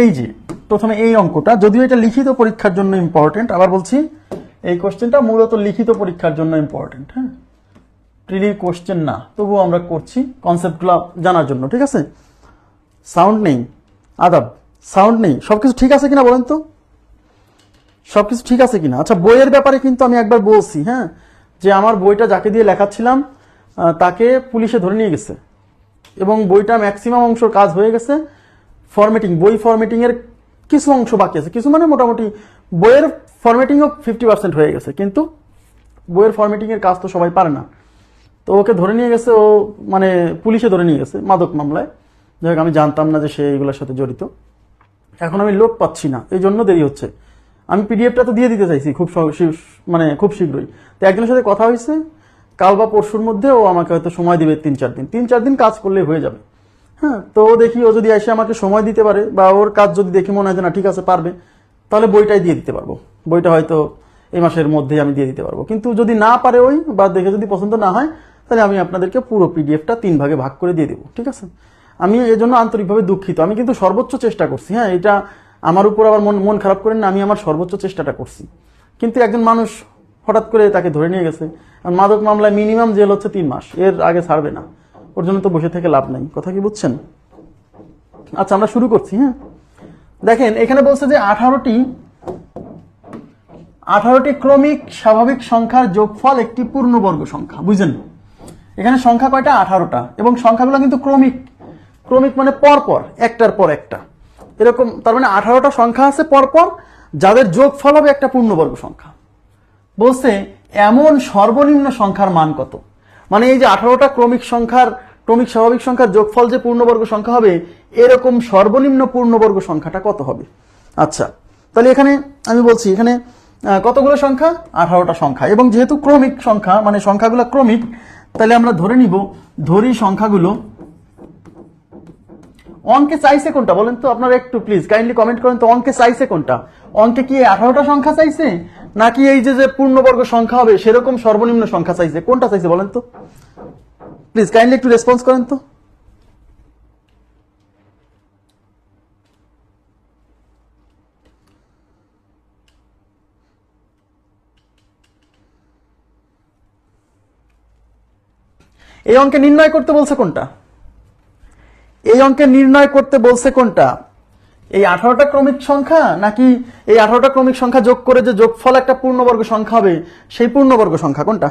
এই যে, প্রথমে এই অঙ্কটা, যদিও এটা লিখিত পরীক্ষার জন্য ইম্পর্টেন্ট আবার বলছি, এই কোশ্চেনটা মূলত লিখিত পরীক্ষার জন্য ইম্পর্টেন্ট হ্যাঁ? প্রিলির কোশ্চেন না, তবুও আমরা করছি কনসেপ্টগুলো জানার জন্য, ঠিক আছে? সাউন্ড নেই, আদাব সাউন্ড নেই সব কিছু ঠিক আছে কিনা বলেন তো? সব কিছু ঠিক আছে কিনা? আচ্ছা বইয়ের ব্যাপারে কিন্তু আমি একবার বলছি হ্যাঁ? যে আমার বইটা যাকে দিয়ে লেখাচ্ছিলাম তাকে পুলিশে ধরে নিয়ে গেছে। এবং বইটা ম্যাক্সিমাম অংশ কাজ হয়ে গেছে ফরম্যাটিং বই ফরম্যাটিং এর কিছু অংশ বাকি আছে। কিছু মানে মোটামুটি বইয়ের ফরম্যাটিংও ফিফটি পার্সেন্ট হয়ে গেছে, কিন্তু বইয়ের ফরম্যাটিং এর কাজ তো সবাই পারে না। তো ওকে ধরে নিয়ে গেছে, ও মানে পুলিশে ধরে নিয়ে গেছে মাদক মামলায়। যাই হোক, আমি জানতাম না যে সে এইগুলোর সাথে জড়িত। এখন আমি লোক পাচ্ছি না, এই জন্য দেরি হচ্ছে। আমি পিডিএফটা তো দিয়ে দিতে চাইছি খুব মানে খুব শীঘ্রই। তো একজনের সাথে কথা হয়েছে, কাল বা পরশুর মধ্যে ও আমাকে হয়তো সময় দেবে তিন চার দিন। তিন চার দিন কাজ করলে হয়ে যাবে। হ্যাঁ তো দেখি, ও যদি এসে আমাকে সময় দিতে পারে, বা ওর কাজ যদি দেখি মনে হয় যে না, ঠিক আছে, পারবে, তাহলে বইটাই দিয়ে দিতে পারব। বইটা হয়তো এই মাসের মধ্যেই আমি দিয়ে দিতে পারব। কিন্তু যদি না পারে ওই, বা দেখে যদি পছন্দ না হয়, তাহলে আমি আপনাদেরকে পুরো পিডিএফটা তিন ভাগে ভাগ করে দিয়ে দেবো, ঠিক আছে? আমি এই জন্য আন্তরিকভাবে দুঃখিত। আমি কিন্তু সর্বোচ্চ চেষ্টা করছি হ্যাঁ এটা আমার উপর আবার মন মন খারাপ করেন না, আমি আমার সর্বোচ্চ চেষ্টাটা করছি। কিন্তু একজন মানুষ হঠাৎ করে তাকে ধরে নিয়ে গেছে। মাদক মামলায় মিনিমাম জেল হচ্ছে তিন মাস, এর আগে ছাড়বে না। ওর জন্য তো বসে থেকে লাভ নাই। কথা কি বুঝছেন? আচ্ছা আমরা শুরু করছি হ্যাঁ? দেখেন, এখানে বলছে যে আঠারোটি আঠারোটি ক্রমিক স্বাভাবিক সংখ্যার যোগফল একটি পূর্ণবর্গ সংখ্যা বুঝলেন এখানে সংখ্যা কয়টা? আঠারোটা। এবং সংখ্যাগুলো কিন্তু ক্রমিক। ক্রমিক মানে পরপর, একটার পর একটা। এরকম, তার মানে আঠারোটা সংখ্যা আছে পরপর, যাদের যোগফল হবে একটা পূর্ণবর্গ সংখ্যা। বলছে, এমন সর্বনিম্ন সংখ্যার মান কত? মানে এই যে আঠারোটা ক্রমিক সংখ্যার, ক্রমিক স্বাভাবিক সংখ্যার যোগফল যে পূর্ণবর্গ সংখ্যা হবে, এরকম সর্বনিম্ন পূর্ণবর্গ সংখ্যাটা কত হবে? আচ্ছা তাহলে এখানে আমি বলছি, এখানে কতগুলো সংখ্যা? আঠারোটা সংখ্যা। এবং যেহেতু ক্রমিক সংখ্যা মানে সংখ্যাগুলো ক্রমিক, তাহলে আমরা ধরে নিব, ধরি সংখ্যাগুলো অঙ্কে চাইছে কোনটা? বলেন তো আপনারা একটু প্লিজ কাইন্ডলি কমেন্ট করেন তো অঙ্কে চাইছে কোনটা? অঙ্কে কি আঠারোটা সংখ্যা চাইছে? নাকি এই যে যে পূর্ণবর্গ সংখ্যা হবে, সেরকম সর্বনিম্ন সংখ্যা চাইছে? কোনটা চাইছে বলেন তো? প্লিজ কাইন্ডলি একটু রেসপন্স করেন তো। এই অঙ্কে নির্ণয় করতে বলছে কোনটা? এই অঙ্কে নির্ণয় করতে বলছে কোনটা? এই আঠারোটা ক্রমিক সংখ্যা নাকি এই আঠারোটা ক্রমিক সংখ্যা যোগ করে যে যোগফল একটা পূর্ণবর্গ সংখ্যা হবে, সেই পূর্ণবর্গ সংখ্যা কোনটা?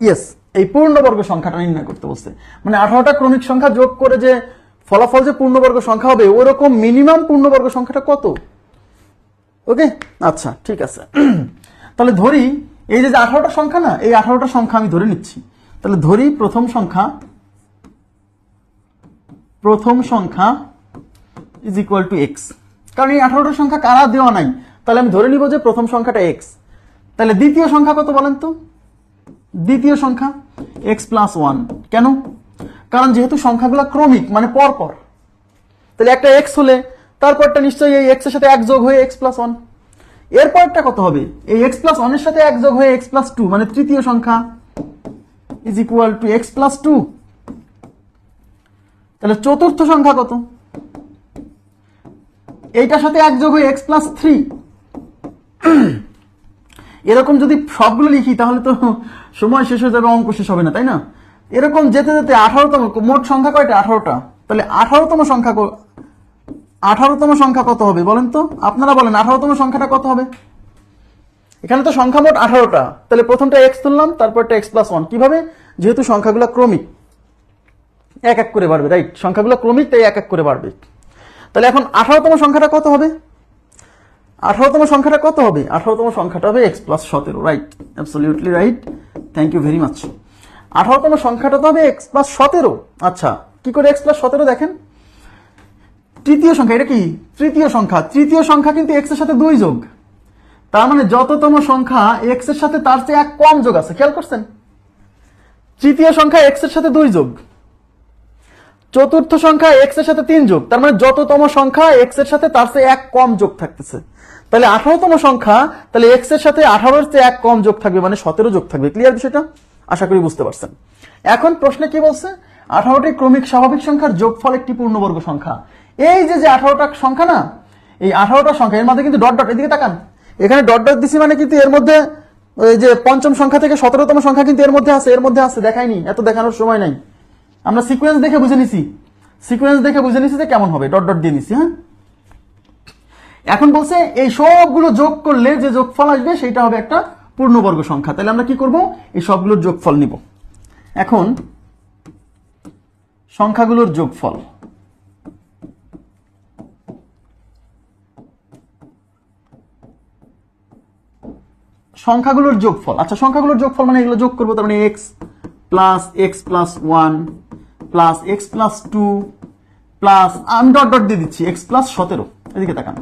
ইয়েস এই পূর্ণবর্গ সংখ্যাটা নির্ণয় করতে বলছে। মানে আঠারোটা ক্রমিক সংখ্যা যোগ করে যে ফলাফল যে পূর্ণবর্গ সংখ্যা হবে, ওরকম মিনিমাম পূর্ণবর্গ সংখ্যাটা কত? ওকে আচ্ছা ঠিক আছে। তাহলে ধরি, এই যে আঠারোটা সংখ্যা না, এই আঠারোটা সংখ্যা আমি ধরে নিচ্ছি। তাহলে ধরি প্রথম সংখ্যা প্রথম সংখ্যা ইজ ইকুয়াল টু এক্স কারণ এই আঠারোটা সংখ্যা কারা দেওয়া নাই? তাহলে আমি ধরে নিব যে প্রথম সংখ্যাটা এক্স তাহলে দ্বিতীয় সংখ্যা কত বলেন তো? দ্বিতীয় সংখ্যা এক্স প্লাস ওয়ান কেন? কারণ যেহেতু সংখ্যাগুলো ক্রমিক মানে পরপর। তাহলে একটা এক্স হলে তারপরটা নিশ্চয়ই এই এক্সের সাথে এক যোগ হয়ে এক্স প্লাস ওয়ান এরপরটা কত হবে? এই এক্স প্লাস ওয়ানের সাথে এক যোগ হয়ে এক্স প্লাস টু মানে তৃতীয় সংখ্যা। Is equal to x plus two তাহলে চতুর্থ সংখ্যা কত? এইটার সাথে এক যোগ হয়ে এক্স প্লাস থ্রি এরকম যদি সবগুলো লিখি, তাহলে তো সময় শেষ হয়ে যাবে, অঙ্ক শেষ হবে না, তাই না? এরকম যেতে যেতে আঠারোতম, মোট সংখ্যা কয়টা? আঠারোটা। তাহলে আঠারোতম সংখ্যা আঠারোতম সংখ্যা কত হবে বলেন তো? আপনারা বলেন আঠারোতম সংখ্যাটা কত হবে? এখানে তো সংখ্যা মোট আঠারোটা। তাহলে প্রথমটা এক্স তুললাম তারপরটা এক্স প্লাস ওয়ান কীভাবে? যেহেতু সংখ্যাগুলো ক্রমিক। এক এক করে বাড়বে রাইট সংখ্যাগুলো ক্রমিক, তাই এক এক করে বাড়বে। তাহলে এখন আঠারোতম সংখ্যাটা কত হবে? আঠারোতম সংখ্যাটা কত হবে? আঠারোতম সংখ্যাটা হবে এক্স প্লাস সতেরো right absolutely right thank you very much আঠারোতম সংখ্যাটা তো হবে এক্স প্লাস সতেরো। আচ্ছা কি করে এক্স প্লাস সতেরো দেখেন? তৃতীয় সংখ্যা, এটা কি? তৃতীয় সংখ্যা। তৃতীয় সংখ্যা কিন্তু এক্সের সাথে দুই যোগ। তার মানে যততম সংখ্যা এক্সের সাথে তার চেয়ে এক কম যোগ আছে। খেয়াল করছেন? তৃতীয় সংখ্যা এক্সের সাথে দুই যোগ। চতুর্থ সংখ্যা এক্সের সাথে তিন যোগ। তার মানে যততম সংখ্যা এক্সের সাথে তার চেয়ে এক কম যোগ থাকতেছে। তাহলে আঠারোতম সংখ্যা, তাহলে এক্সের সাথে আঠারোর চেয়ে এক কম যোগ থাকবে মানে সতেরো যোগ থাকবে। ক্লিয়ার বিষয়টা? আশা করি বুঝতে পারছেন। এখন প্রশ্নে কি বলছে? আঠারোটি ক্রমিক স্বাভাবিক সংখ্যার যোগফল একটি পূর্ণবর্গ সংখ্যা। এই যে যে আঠারোটা সংখ্যা না, এই আঠারোটা সংখ্যা, এর মধ্যে কিন্তু ডট ডট, এদিকে তাকান। এখানে ডট ডট দিছি মানে কিন্তু এর মধ্যে, ওই যে পঞ্চম সংখ্যা থেকে সতেরোতম সংখ্যা কিন্তু এর মধ্যে আছে, এর মধ্যে আছে দেখাইনি এত দেখানোর সময় নাই। আমরা সিকোয়েন্স দেখে বুঝে নিছি। সিকোয়েন্স দেখে বুঝে নিছি যে কেমন হবে ডট ডট দিয়ে নিছি হ্যাঁ? এখন বলছে, এই সবগুলো যোগ করলে যে যোগফল আসবে সেটা হবে একটা পূর্ণবর্গ সংখ্যা। তাহলে আমরা কি করব? এই সবগুলোর যোগফল নিব। এখন, সংখ্যাগুলোর যোগফল। সংখ্যাগুলোর যোগফল। আচ্ছা সংখ্যাগুলোর যোগফল মানে এগুলো যোগ করব, তার মানে x plus x plus one plus x plus two plus আমি ডট ডট দিয়ে দিচ্ছি এক্স প্লাস সতেরো। এদিকে তাকান।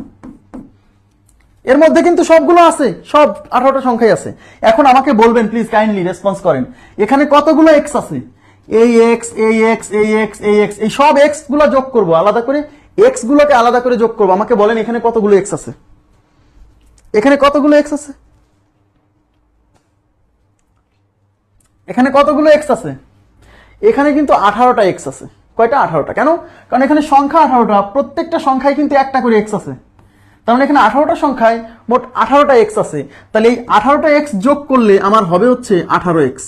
এর মধ্যে কিন্তু সবগুলো আছে, সব আঠারোটা সংখ্যাই আছে। এখন আমাকে বলবেন প্লিজ কাইন্ডলি রেসপন্স করেন। এখানে কতগুলো এক্স আছে? এই এক্স এই এক্স এই এক্স এই এক্স এই সব এক্সগুলো যোগ করব, আলাদা করে এক্স গুলোকে আলাদা করে যোগ করব। আমাকে বলেন এখানে কতগুলো এক্স আছে? এখানে কতগুলো এক্স আছে? এখানে কতগুলো এক্স আছে? এখানে কিন্তু আঠারোটা এক্স আছে। কয়টা? আঠারোটা। কেন? কারণ এখানে সংখ্যা আঠারোটা, প্রত্যেকটা সংখ্যায় কিন্তু একটা করে এক্স আছে। তার মানে এখানে আঠারোটা সংখ্যায় মোট আঠারোটা এক্স আছে। তাহলে এই আঠারোটা এক্স যোগ করলে আমার হবে হচ্ছে আঠারো এক্স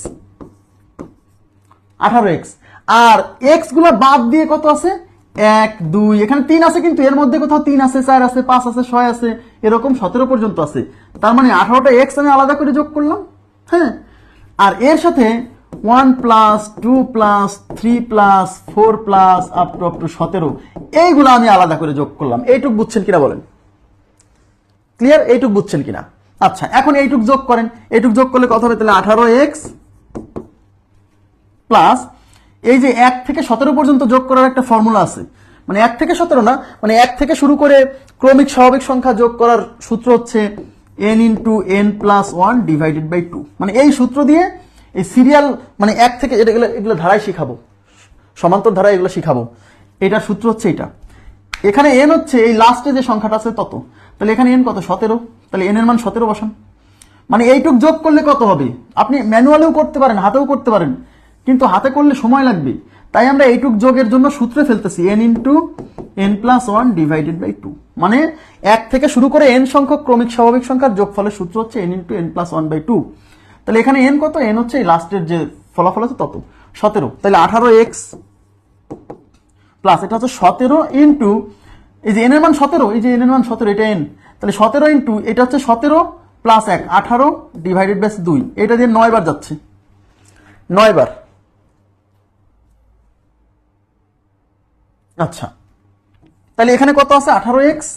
আঠারো এক্স আর এক্সগুলো বাদ দিয়ে কত আছে? এক, দুই। এখানে তিন আছে কিন্তু এর মধ্যে কোথাও তিন আছে, চার আছে, পাঁচ আছে, ছয় আছে, এরকম সতেরো পর্যন্ত আছে। তার মানে আঠারোটা এক্স আমি আলাদা করে যোগ করলাম। হ্যাঁ? আর এর সাথে one plus two plus three plus four plus up to up to সতেরো। এইগুলো আমি আলাদা করে যোগ করলাম। এইটুক বুঝছেন কিনা বলেন? ক্লিয়ার এইটুক বুঝছেন কিনা? আচ্ছা এখন এইটুক যোগ করেন। এইটুক যোগ করলে কত হবে? তাহলে আঠারো এক্স প্লাস এই যে এক থেকে সতেরো পর্যন্ত যোগ করার একটা ফর্মুলা আছে। মানে এক থেকে সতেরো না মানে এক থেকে শুরু করে ক্রমিক স্বাভাবিক সংখ্যা যোগ করার সূত্র হচ্ছে n into n plus one divided by two মানে এই সূত্র দিয়ে এই সিরিয়াল মানে এক থেকে এটা এগুলো এগুলো ধারায় শিখাবো। সমান্তর ধারায় এগুলো শিখাবো। এটার সূত্র হচ্ছে এটা। এখানে এন হচ্ছে, এই লাস্টে যে সংখ্যাটা আছে তত। তাহলে এখানে এন কত? সতেরো। তাহলে এন এর মান সতেরো বসান। মানে এইটুক যোগ করলে কত হবে? আপনি ম্যানুয়ালেও করতে পারেন, হাতেও করতে পারেন। কিন্তু হাতে করলে সময় লাগবে। তাই আমরা এইটুক যোগের জন্য সূত্রে ফেলতেছি n into n plus one divided by two মানে এক থেকে শুরু করে এন সংখ্যক ক্রমিক স্বাভাবিক সংখ্যার যোগফলের সূত্র হচ্ছে n into n plus one by two তাহলে এখানে এন কত? এন হচ্ছে এই লাস্টের যে ফলাফল আছে তত। সতেরো। তাহলে আঠারো এক্স প্লাস এটা হচ্ছে সতেরো ইন্টু এই যে এন এর মান সতেরো, এই যে এন এর মান সতেরো, এটা এন তাহলে সতেরো ইন্টু এটা হচ্ছে সতেরো প্লাস এক, আঠারো ডিভাইডেড বাই দুই এটা দিয়ে নয় বার যাচ্ছে। নয় বার আচ্ছা। তাহলে এখানে কত আছে? আঠারো এক্স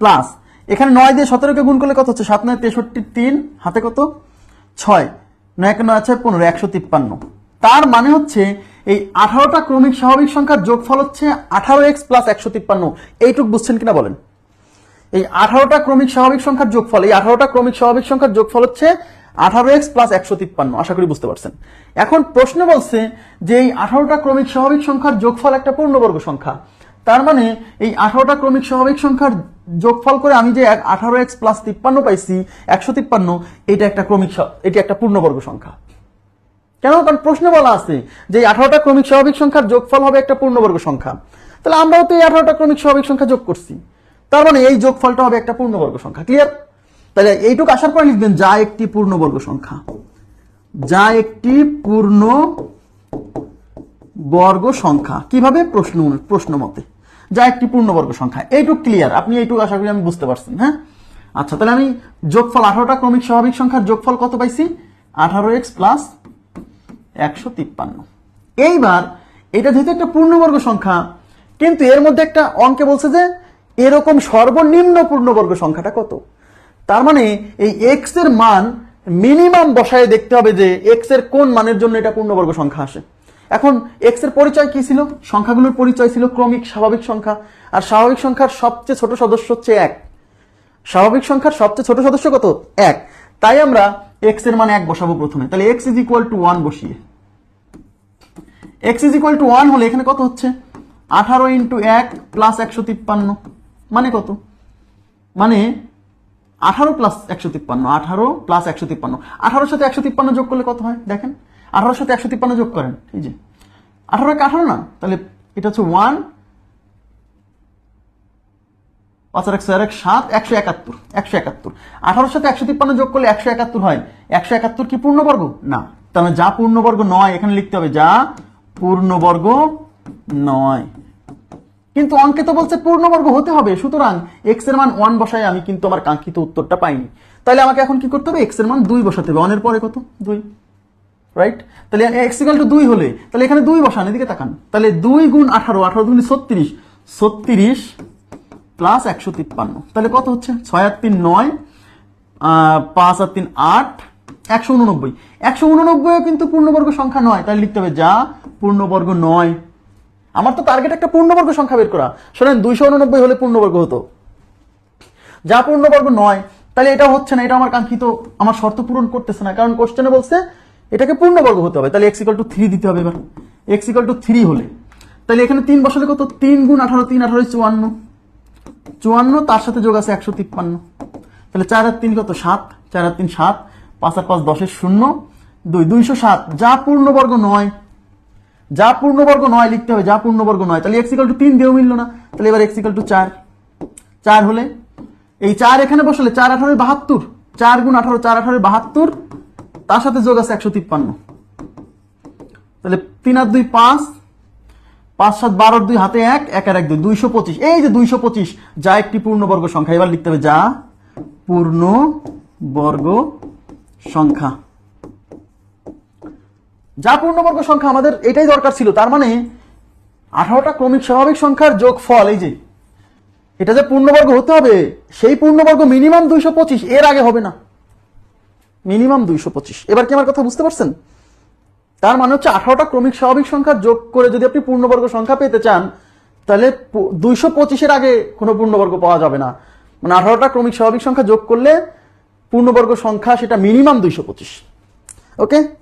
প্লাস এখানে নয় দিয়ে সতেরোকে গুণ করলে কত হচ্ছে? সাত নয়, তেষট্টি, তিন। হাতে কত? ছয়। নয় নয় আছে পনেরো, একশো তিপ্পান্ন। তার মানে হচ্ছে এই আঠারোটা ক্রমিক স্বাভাবিক সংখ্যার যোগফল হচ্ছে আঠারো এক্স প্লাস একশো তিপ্পান্ন। এইটুক বুঝছেন কিনা বলেন? এই আঠারোটা ক্রমিক স্বাভাবিক সংখ্যার যোগফল, এই আঠারোটা ক্রমিক স্বাভাবিক সংখ্যার যোগফল হচ্ছে আঠারো এক্স প্লাস একশো তিপ্পান্ন, আশা করি বুঝতে পারছেন। এখন প্রশ্ন বলছে যে এই আঠারোটা ক্রমিক স্বাভাবিক সংখ্যার যোগফল একটা পূর্ণবর্গ সংখ্যা। তার মানে এই আঠারোটা ক্রমিক স্বাভাবিক সংখ্যার যোগফল করে আমি যে আঠারো এক্স প্লাস তিপ্পান্ন পাইছি, একশো তিপ্পান্ন, এটা একটা ক্রমিক এটি একটা পূর্ণবর্গ সংখ্যা। কেন? কারণ প্রশ্নে বলা আছে যে আঠারোটা ক্রমিক স্বাভাবিক সংখ্যার যোগফল হবে একটা পূর্ণবর্গ সংখ্যা। তাহলে আমরাও তো এই আঠারোটা ক্রমিক স্বাভাবিক সংখ্যা যোগ করছি। তার মানে এই যোগফলটা হবে একটা পূর্ণবর্গ সংখ্যা। ক্লিয়ার তাহলে এইটুকু আসার পর লিখবেন যা একটি পূর্ণবর্গ সংখ্যা। যা একটি পূর্ণ বর্গ সংখ্যা। কীভাবে? প্রশ্ন প্রশ্ন মতে। যা একটি পূর্ণবর্গ সংখ্যা। এইটুক ক্লিয়ার আপনি এইটুকু আশা করি আমি বুঝতে পারছেন হ্যাঁ? আচ্ছা তাহলে আমি যোগফল আঠারোটা, ক্রমিক স্বাভাবিক সংখ্যার যোগফল কত পাইছি? আঠারো এক্স প্লাস একশো তিপ্পান্ন। এইবার, এটা যেহেতু একটা পূর্ণবর্গ সংখ্যা, কিন্তু এর মধ্যে একটা অঙ্কে বলছে যে এরকম সর্বনিম্ন পূর্ণবর্গ সংখ্যাটা কত? তার মানে এই এক্সের মান মিনিমাম বসায় দেখতে হবে যে এক্সের কোন মানের জন্য এটা পূর্ণবর্গ সংখ্যা আসে। এখন এক্সের পরিচয় কি ছিল? সংখ্যাগুলোর পরিচয় ছিল ক্রমিক স্বাভাবিক সংখ্যা, আর স্বাভাবিক সংখ্যার সবচেয়ে ছোট সদস্য হচ্ছে এক। স্বাভাবিক সংখ্যার সবচেয়ে ছোট সদস্য কত? এক। তাই আমরা এক্সের মান এক বসাবো প্রথমে। তাহলে x is equal to one বসিয়ে। X is equal to one হলে এখানে কত হচ্ছে? আঠারো ইন্টু এক প্লাস একশো তিপ্পান্ন। মানে কত? মানে আঠারো প্লাস একশো তিপ্পান্ন, আঠারো প্লাস একশো তিপ্পান্ন। আঠারোর সাথে একশো তিপ্পান্ন যোগ করলে কত হয়? দেখেন, আঠারোর সাথে একশো তিপ্পান্ন যোগ করেন, এই যে। আঠারো আঠারো না, তাহলে এটা হচ্ছে ওয়ান পাঁচ আর এক ছয় আর এক, সাত, একশো একাত্তর একশো একাত্তর। আঠারোর সাথে একশো তিপ্পান্ন যোগ করলে একশো একাত্তর হয়। একশো একাত্তর কি পূর্ণবর্গ? না। মানে যা পূর্ণবর্গ নয়, এখানে লিখতে হবে যা পূর্ণবর্গ নয়। কিন্তু অঙ্কে তো বলছে পূর্ণবর্গ হতে হবে, সুতরাং এক্সের মান ওয়ান বসায় আমি কিন্তু আমার কাঙ্ক্ষিত উত্তরটা পাইনি। তাহলে আমাকে এখন কি করতে হবে? এক্সের মান দুই বসাতে হবে। ওয়ানের পরে কত? দুই। রাইট তাহলে এক্স ইকাল টু দুই হলে, তাহলে এখানে দুই বসান, এদিকে তাকান। তাহলে দুই গুণ আঠারো আঠারো দুগুণ ছত্রিশ ছত্রিশ প্লাস একশো তিপ্পান্ন। তাহলে কত হচ্ছে? ছয় আর তিন নয় পাঁচ আর তিন আট, একশো উননব্বই। একশো উননব্বইও কিন্তু পূর্ণবর্গ সংখ্যা নয়। তাহলে লিখতে হবে যা পূর্ণবর্গ নয়। আমার তো টার্গেট একটা পূর্ণবর্গ সংখ্যা বের করা। শোনেন, দুইশো উননব্বই হলে পূর্ণবর্গ হতো। যা পূর্ণবর্গ নয়, তাহলে এটা হচ্ছে না, এটা আমার কাঙ্ক্ষিত, আমার শর্ত পূরণ করতেছে না। কারণ কোশ্চেনে বলছে, এটাকে পূর্ণবর্গ হতে হবে। তাহলে এক্স ইকাল টু থ্রি দিতে হবে এবার। এক্স ইকাল টু থ্রি হলে। তাহলে এখানে তিন বসালে কত? তিন গুণ আঠারো, তিন আঠারো চুয়ান্ন। চুয়ান্ন, তার সাথে যোগ আছে একশো তিপ্পান্ন। তাহলে চার আর তিন কত? সাত। চার আর তিন, সাত। পাঁচ আর পাঁচ, দশের শূন্য। দুই, দুইশো সাত। যা পূর্ণবর্গ নয় যা পূর্ণবর্গ নয় লিখতে হবে, যা পূর্ণবর্গ নয়। তাহলে এক্স ইকাল টু তিন দিয়েও মিললো না। তাহলে এবার এক্স ইকাল টু চার। চার হলে? এই চার এখানে বসলে চার আঠারো বাহাত্তর। চার গুণ আঠারো, চার আঠারো বাহাত্তর। তার সাথে যোগ আছে একশো তিপ্পান্ন। তাহলে তিন আর দুই পাঁচ পাঁচ সাত বারোর দুই হাতে এক এক আর এক দুই, দুইশো পঁচিশ। এই যে দুইশো পঁচিশ, যা একটি পূর্ণবর্গ সংখ্যা। এবার লিখতে হবে যা পূর্ণ বর্গ সংখ্যা। যা পূর্ণবর্গ সংখ্যা আমাদের এটাই দরকার ছিল, তার মানে আঠারোটা ক্রমিক স্বাভাবিক সংখ্যার যোগ ফল এই যে, এটা যে পূর্ণবর্গ হতে হবে, সেই পূর্ণবর্গ মিনিমাম দুইশো পঁচিশ, এর আগে হবে না। মিনিমাম দুইশো পঁচিশ। এবার কি আমার কথা বুঝতে পারছেন? তার মানে হচ্ছে আঠারোটা ক্রমিক স্বাভাবিক সংখ্যা যোগ করে যদি আপনি পূর্ণবর্গ সংখ্যা পেতে চান, তাহলে দুইশো পঁচিশের আগে কোনো পূর্ণবর্গ পাওয়া যাবে না। মানে আঠারোটা ক্রমিক স্বাভাবিক সংখ্যা যোগ করলে পূর্ণবর্গ সংখ্যা সেটা মিনিমাম দুইশো পঁচিশ। ওকে?